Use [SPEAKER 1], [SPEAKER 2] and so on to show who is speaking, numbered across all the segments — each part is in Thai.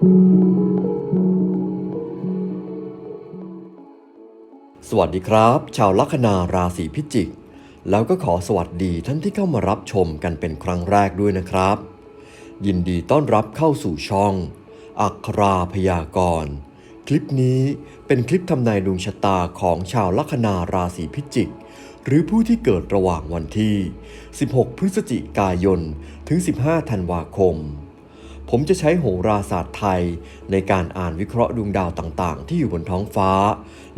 [SPEAKER 1] สวัสดีครับ ชาวลัคนาราศีพิจิก แล้วก็ขอสวัสดีท่านที่เข้ามารับชมกันเป็นครั้งแรกด้วยนะครับ ยินดีต้อนรับเข้าสู่ช่อง อัคราพยากรณ์คลิปนี้เป็นคลิปทำนายดวงชะตาของชาวลัคนาราศีพิจิก หรือผู้ที่เกิดระหว่างวันที่ 16 พฤศจิกายน ถึง 15 ธันวาคม ผมจะใช้โหราศาสตร์ไทย ในการอ่านวิเคราะห์ดวงดาวต่างๆ ที่อยู่บนท้องฟ้า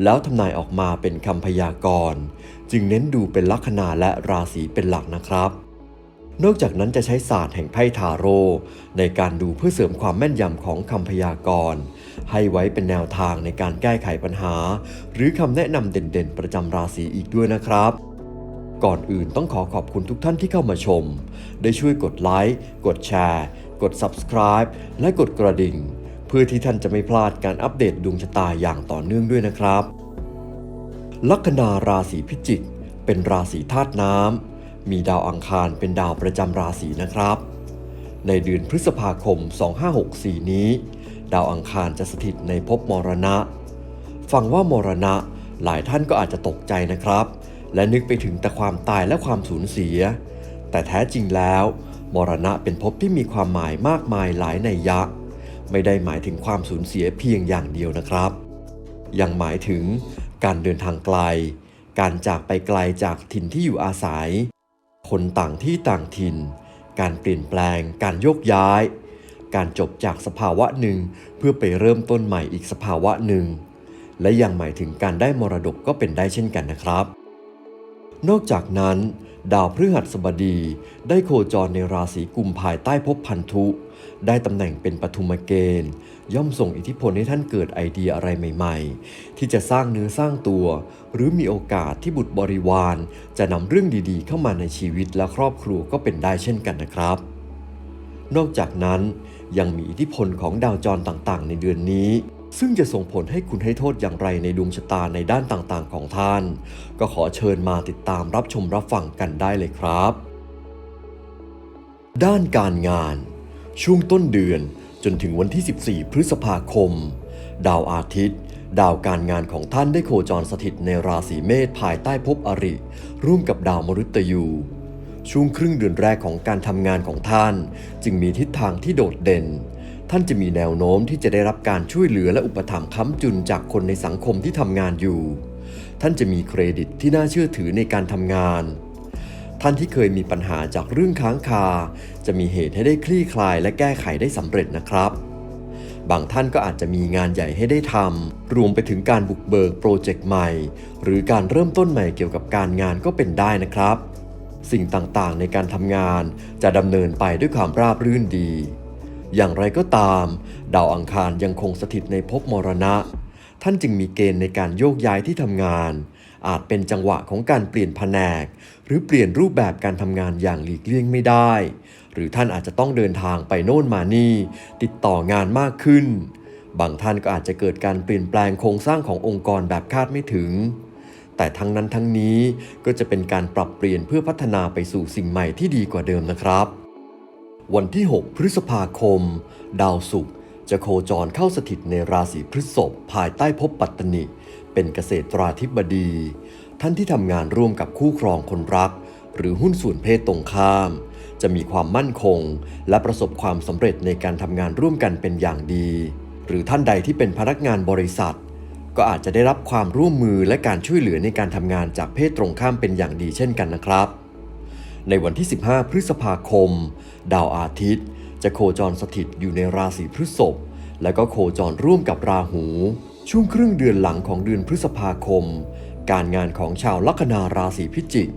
[SPEAKER 1] แล้วทำนายออกมาเป็นคำพยากรณ์ จึงเน้นดูเป็นลัคนาและราศีเป็นหลักนะครับ นอกจากนั้นจะใช้ศาสตร์แห่งไพ่ทาโร่ในการดูเพื่อเสริมความแม่นยำของคำพยากรณ์ ให้ไว้เป็นแนวทางในการแก้ไขปัญหา หรือคำแนะนำเด่นๆ ประจำราศีอีกด้วยนะครับก่อนอื่นต้องขอขอบคุณทุกท่านที่เข้ามาชม ได้ช่วยกดไลค์ กดแชร์ กด Subscribe และกดกระดิ่ง เพื่อที่ท่านจะไม่พลาดการอัปเดตดวงชะตาอย่างต่อเนื่องด้วยนะครับ ลัคนาราศีพิจิก เป็นราศีธาตุน้ำมีดาวอังคารเป็นดาวประจำราศีนะครับ ในเดือนพฤษภาคม 2564 นี้ ดาวอังคารจะสถิตในภพมรณะ ฟังว่ามรณะหลายท่านก็อาจจะตกใจนะครับ และนึกไปถึงแต่ความตายและความสูญเสีย แต่แท้จริงแล้ว มรณะเป็นภพที่มีความหมายมากมายหลายในยะ ไม่ได้หมายถึงความสูญเสียเพียงอย่างเดียวนะครับ ยังหมายถึงการเดินทางไกล การจากไปไกลจากถิ่นที่อยู่อาศัย คนต่างที่ต่างถิ่น การเปลี่ยนแปลง การโยกย้าย การจบจากสภาวะหนึ่งเพื่อไปเริ่มต้นใหม่อีกสภาวะหนึ่ง และยังหมายถึงการได้มรดกก็เป็นได้เช่นกันนะครับ นอกจากนั้น ดาวพฤหัสบดีได้โคจรในราศีกุมภายใต้ภพพันธุ ได้ตำแหน่งเป็นปฐุมเกณฑ์ ย่อมส่งอิทธิพลให้ท่านเกิดไอเดียอะไรใหม่ ๆ ที่จะสร้างเนื้อสร้างตัว หรือมีโอกาสที่บุตรบริวาร จะนำเรื่องดีๆ เข้ามาในชีวิตและครอบครัวก็เป็นได้เช่นกันนะครับ นอกจากนั้นยังมีอิทธิพลของดาวจรต่างๆ ในเดือนนี้ ซึ่งจะส่งผลให้คุณให้โทษอย่างไรในดวงชะตาในด้านต่างๆของท่าน ก็ขอเชิญมาติดตามรับชมรับฟังกันได้เลยครับ ด้านการงาน ช่วงต้นเดือนจนถึงวันที่ 14 พฤษภาคม ดาวอาทิตย์ ดาวการงานของท่านได้โคจรสถิตในราศีเมษภายใต้ภพอริ ร่วมกับดาวมฤตยูช่วงครึ่งเดือนแรกของการทำงานของท่าน จึงมีทิศทางที่โดดเด่น ท่านจะมีแนวโน้มที่จะได้รับการช่วยเหลือและอุปถัมภ์ค้ำจุนจากคนในสังคมที่ทำงานอยู่ ท่านจะมีเครดิตที่น่าเชื่อถือในการทำงาน ท่านที่เคยมีปัญหาจากเรื่องค้างคา จะมีเหตุให้ได้คลี่คลายและแก้ไขได้สำเร็จนะครับ บางท่านก็อาจจะมีงานใหญ่ให้ได้ทำรวมไปถึงการบุกเบิกโปรเจกต์ใหม่ หรือการเริ่มต้นใหม่เกี่ยวกับการงานก็เป็นได้นะครับ สิ่งต่างๆ ในการทำงานจะดำเนินไปด้วยความราบรื่นดี อย่างไรก็ตาม ดาวอังคารยังคงสถิตในภพมรณะ ท่านจึงมีเกณฑ์ในการโยกย้ายที่ทำงาน อาจเป็นจังหวะของการเปลี่ยนแผนก หรือเปลี่ยนรูปแบบการทำงานอย่างหลีกเลี่ยงไม่ได้ หรือท่านอาจจะต้องเดินทางไปโน่นมานี่ ติดต่องานมากขึ้น บางท่านก็อาจจะเกิดการเปลี่ยนแปลงโครงสร้างขององค์กรแบบคาดไม่ถึงแต่ทั้งนั้นทั้งนี้ก็จะเป็นการปรับเปลี่ยนเพื่อพัฒนาไปสู่สิ่งใหม่ที่ดีกว่าเดิมนะครับ วันที่ 6 พฤษภาคม ดาวศุกร์จะโคจรเข้าสถิตในราศีพฤษภภายใต้ภพปัตตนิ เป็นเกษตราธิบดี ท่านที่ทำงานร่วมกับคู่ครองคนรัก หรือหุ้นส่วนเพศตรงข้าม จะมีความมั่นคง และประสบความสำเร็จในการทำงานร่วมกันเป็นอย่างดี หรือท่านใดที่เป็นพนักงานบริษัท ก็อาจจะได้รับความร่วมมือและการช่วยเหลือในการทำงานจากเพศตรงข้ามเป็นอย่างดีเช่นกันนะครับ ในวันที่ 15 พฤษภาคม ดาวอาทิตย์ จะโคจรสถิตอยู่ในราศีพฤษภและก็โคจรร่วมกับราหู ช่วงครึ่งเดือนหลังของเดือนพฤษภาคม การงานของชาวลัคนาราศีพิจิก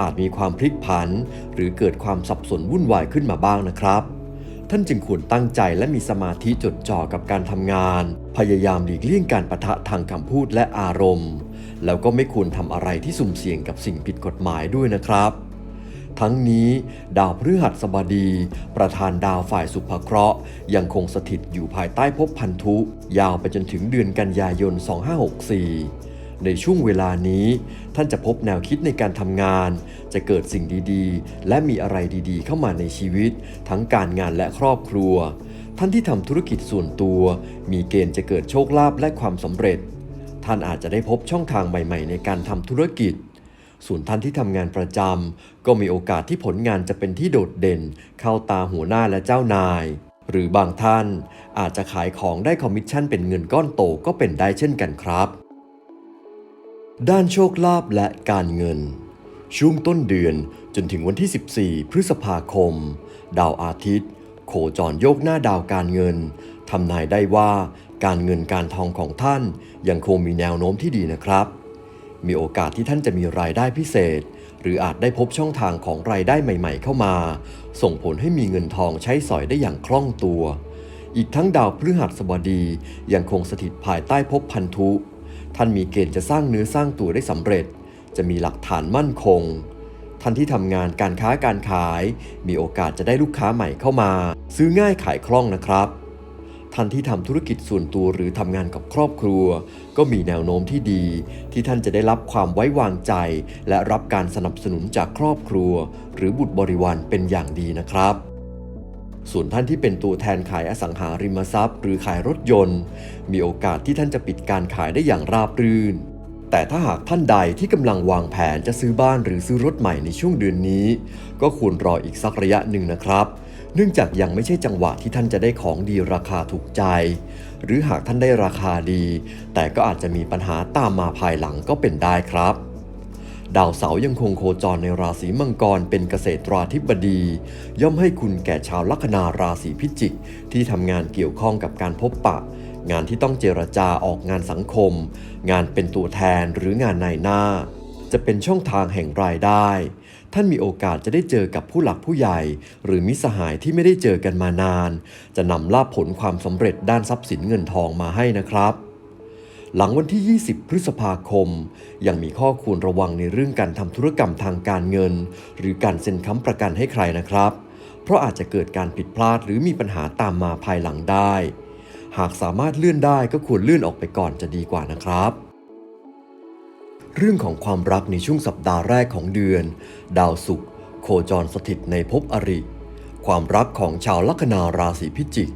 [SPEAKER 1] อาจมีความพลิกผัน หรือเกิดความสับสนวุ่นวายขึ้นมาบ้างนะครับ ท่านจึงควรตั้งใจและมีสมาธิจดจ่อกับการทำงาน พยายามหลีกเลี่ยงการประทะทางคำพูดและอารมณ์ แล้วก็ไม่ควรทำอะไรที่สุ่มเสี่ยงกับสิ่งผิดกฎหมายด้วยนะครับ ทั้งนี้ ดาวพฤหัสบดี ประธานดาวฝ่ายสุภเคราะห์ ยังคงสถิตอยู่ภายใต้ภพพันธุ ยาวไปจนถึงเดือนกันยายน 2564 ในช่วงเวลานี้ ท่านจะพบแนวคิดในการทำงาน จะเกิดสิ่งดีๆ และมีอะไรดีๆ เข้ามาในชีวิต ทั้งการงานและครอบครัว ท่านที่ทำธุรกิจส่วนตัว มีเกณฑ์จะเกิดโชคลาภและความสำเร็จ ท่านอาจจะได้พบช่องทางใหม่ ๆ ในการทำธุรกิจ ส่วนท่านที่ทำงานประจำก็มีโอกาสที่ผลงานจะเป็นที่โดดเด่น เข้าตาหัวหน้าและเจ้านาย หรือบางท่านอาจจะขายของได้คอมมิชชั่นเป็นเงินก้อนโตก็เป็นได้เช่นกันครับ ด้านโชคลาภและการเงิน ช่วงต้นเดือนจนถึงวันที่ 14 พฤษภาคม ดาวอาทิตย์ โคจรโยกหน้าดาวการเงินทำนายได้ว่าการเงินการทองของท่านยังคงมีแนวโน้มที่ดีนะครับ มีโอกาสที่ท่านจะมีรายได้พิเศษ หรืออาจได้พบช่องทางของรายได้ใหม่ๆ เข้ามา ส่งผลให้มีเงินทองใช้สอยได้อย่างคล่องตัว อีกทั้งดาวพฤหัสบดียังคงสถิตภายใต้ภพพันธุ ท่านมีเกณฑ์จะสร้างเนื้อสร้างตัวได้สำเร็จ จะมีหลักฐานมั่นคง ท่านที่ทำงานการค้าการขาย มีโอกาสจะได้ลูกค้าใหม่เข้ามา ซื้อง่ายขายคล่องนะครับ ท่านที่ทำธุรกิจส่วนตัวหรือทำงานกับครอบครัว ก็มีแนวโน้มที่ดี ที่ท่านจะได้รับความไว้วางใจ และรับการสนับสนุนจากครอบครัว หรือบุตรบริวารเป็นอย่างดีนะครับ ส่วนท่านที่เป็นตัวแทนขายอสังหาริมทรัพย์ หรือขายรถยนต์ มีโอกาสที่ท่านจะปิดการขายได้อย่างราบรื่นแต่ถ้าหากท่านใดที่กำลังวางแผนจะซื้อบ้านหรือซื้อรถใหม่ในช่วงเดือนนี้ ก็ควรรออีกสักระยะหนึ่งนะครับ เนื่องจากยังไม่ใช่จังหวะที่ท่านจะได้ของดีราคาถูกใจ หรือหากท่านได้ราคาดี แต่ก็อาจจะมีปัญหาตามมาภายหลังก็เป็นได้ครับดาวเสาร์ยังคงโคจรในราศีมังกรเป็นเกษตราธิบดี ย่อมให้คุณแก่ชาวลัคนาราศีพิจิก ที่ทำงานเกี่ยวข้องกับการพบปะ งานที่ต้องเจรจาออกงานสังคม งานเป็นตัวแทนหรืองานนายหน้า จะเป็นช่องทางแห่งรายได้ ท่านมีโอกาสจะได้เจอกับผู้หลักผู้ใหญ่ หรือมิสหายที่ไม่ได้เจอกันมานาน จะนำลาภผลความสำเร็จด้านทรัพย์สินเงินทองมาให้นะครับหลังวันที่ 20 พฤษภาคม ยังมีข้อควรระวังในเรื่องการทำธุรกรรมทางการเงิน หรือการเซ็นค้ำประกันให้ใครนะครับ เพราะอาจจะเกิดการผิดพลาดหรือมีปัญหาตามมาภายหลังได้ หากสามารถเลื่อนได้ก็ควรเลื่อนออกไปก่อนจะดีกว่านะครับ เรื่องของความรักในช่วงสัปดาห์แรกของเดือน ดาวศุกร์โคจรสถิตในภพอริ ความรักของชาวลัคนาราศีพิจิก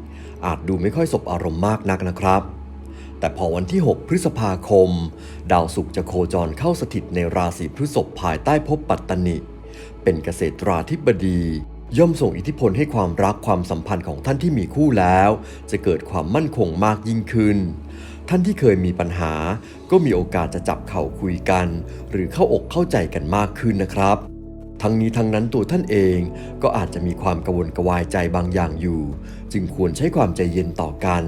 [SPEAKER 1] อาจดูไม่ค่อยสบอารมณ์มากนักนะครับ แต่พอวันที่ 6 พฤษภาคม ดาวศุกร์จะโคจรเข้าสถิตในราศีพฤษภภายใต้ภพปัตตนิ เป็นเกษตราธิบดี ย่อมส่งอิทธิพลให้ความรักความสัมพันธ์ของท่านที่มีคู่แล้ว จะเกิดความมั่นคงมากยิ่งขึ้น ท่านที่เคยมีปัญหา ก็มีโอกาสจะจับเข่าคุยกัน หรือเข้าอกเข้าใจกันมากขึ้นนะครับ ทั้งนี้ทั้งนั้นตัวท่านเองก็อาจจะมีความกังวลกระวายใจบางอย่างอยู่ จึงควรใช้ความใจเย็นต่อกัน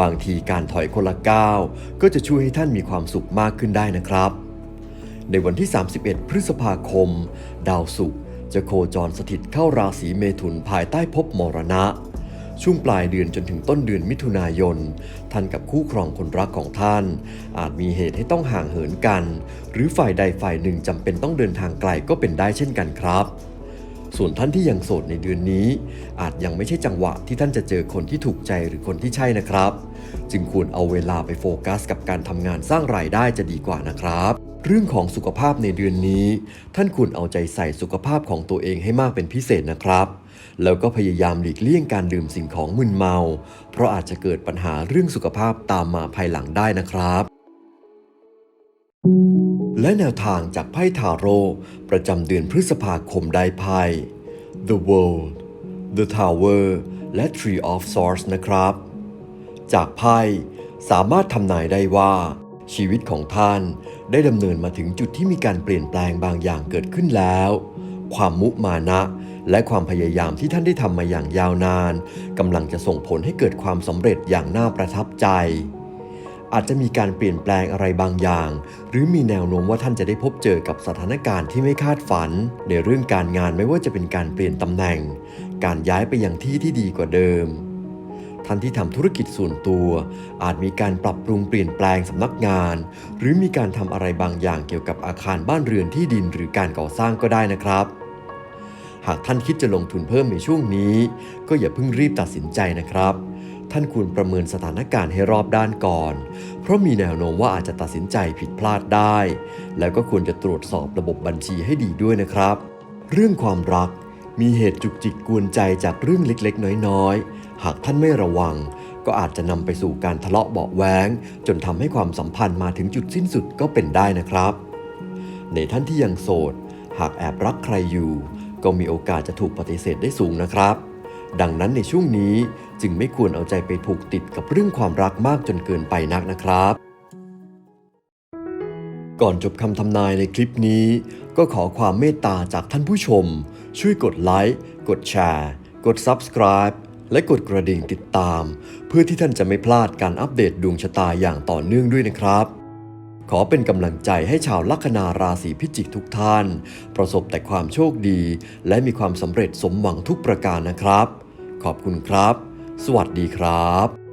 [SPEAKER 1] บางทีการถอยคนละก้าวก็จะช่วยให้ท่านมีความสุขมากขึ้นได้นะครับ ในวันที่ 31 พฤษภาคม ดาวศุกร์จะโคจรสถิตเข้าราศีเมถุนภายใต้ภพมรณะ ช่วงปลายเดือนจนถึงต้นเดือนมิถุนายน ท่านกับคู่ครองคนรักของท่าน อาจมีเหตุให้ต้องห่างเหินกัน หรือฝ่ายใดฝ่ายหนึ่งจำเป็นต้องเดินทางไกลก็เป็นได้เช่นกันครับ ส่วนท่านที่ยังโสดในเดือนนี้ อาจยังไม่ใช่จังหวะที่ท่านจะเจอคนที่ถูกใจหรือคนที่ใช่นะครับ จึงควรเอาเวลาไปโฟกัส กับการทำงานสร้างรายได้จะดีกว่านะครับเรื่องของสุขภาพในเดือนนี้ ท่านควรเอาใจใส่สุขภาพของตัวเองให้มากเป็นพิเศษนะครับ แล้วก็พยายามหลีกเลี่ยงการดื่มสิ่งของมึนเมา เพราะอาจจะเกิดปัญหาเรื่องสุขภาพตามมาภายหลังได้นะครับ และแนวทางจากไพ่ทาโร่ประจำเดือนพฤษภาคมได้ไพ่ The World The Tower และ Tree of Swords นะครับ จากไพ่สามารถทำนายได้ว่า ชีวิตของท่านได้ดำเนินมาถึงจุดที่มีการเปลี่ยนแปลงบางอย่างเกิดขึ้นแล้ว ความมุมานะ และความพยายามที่ท่านได้ทำมาอย่างยาวนานกำลังจะส่งผลให้เกิดความสำเร็จอย่างน่าประทับใจ อาจจะมีการเปลี่ยนแปลงอะไรบางอย่าง หรือมีแนวโน้มว่าท่านจะได้พบเจอกับสถานการณ์ที่ไม่คาดฝัน ในเรื่องการงานไม่ว่าจะเป็นการเปลี่ยนตำแหน่ง การย้ายไปยังที่ที่ดีกว่าเดิมท่านที่ทำธุรกิจส่วนตัว อาจมีการปรับปรุงเปลี่ยนแปลงสำนักงาน หรือมีการทำอะไรบางอย่างเกี่ยวกับอาคารบ้านเรือนที่ดินหรือการก่อสร้างก็ได้นะครับ หากท่านคิดจะลงทุนเพิ่มในช่วงนี้ ก็อย่าเพิ่งรีบตัดสินใจนะครับ ท่านควรประเมินสถานการณ์ให้รอบด้านก่อน เพราะมีแนวโน้มว่าอาจจะตัดสินใจผิดพลาดได้ แล้วก็ควรจะตรวจสอบระบบบัญชีให้ดีด้วยนะครับ เรื่องความรักมีเหตุจุกจิกกวนใจจากเรื่องเล็กๆ น้อยๆ หากท่านไม่ระวัง ก็อาจจะนำไปสู่การทะเลาะเบาะแว้งจนทำให้ความสัมพันธ์มาถึงจุดสิ้นสุดก็เป็นได้นะครับ ในท่านที่ยังโสด หากแอบรักใครอยู่ ก็มีโอกาสจะถูกปฏิเสธได้สูงนะครับ ดังนั้นในช่วงนี้จึงไม่ควรเอาใจไปผูกติดกับเรื่องความรักมากจนเกินไปนักนะครับ ก่อนจบคำทำนายในคลิปนี้ ก็ขอความเมตตาจากท่านผู้ชม ช่วยกดไลค์กดแชร์ กด Subscribe และกดกระดิ่งติดตาม เพื่อที่ท่านจะไม่พลาดการอัปเดตดวงชะตาอย่างต่อเนื่องด้วยนะครับ ขอเป็นกำลังใจให้ชาวลัคนาราศีพิจิกทุกท่าน ประสบแต่ความโชคดี และมีความสำเร็จสมหวังทุกประการนะครับ ขอบคุณครับ สวัสดีครับ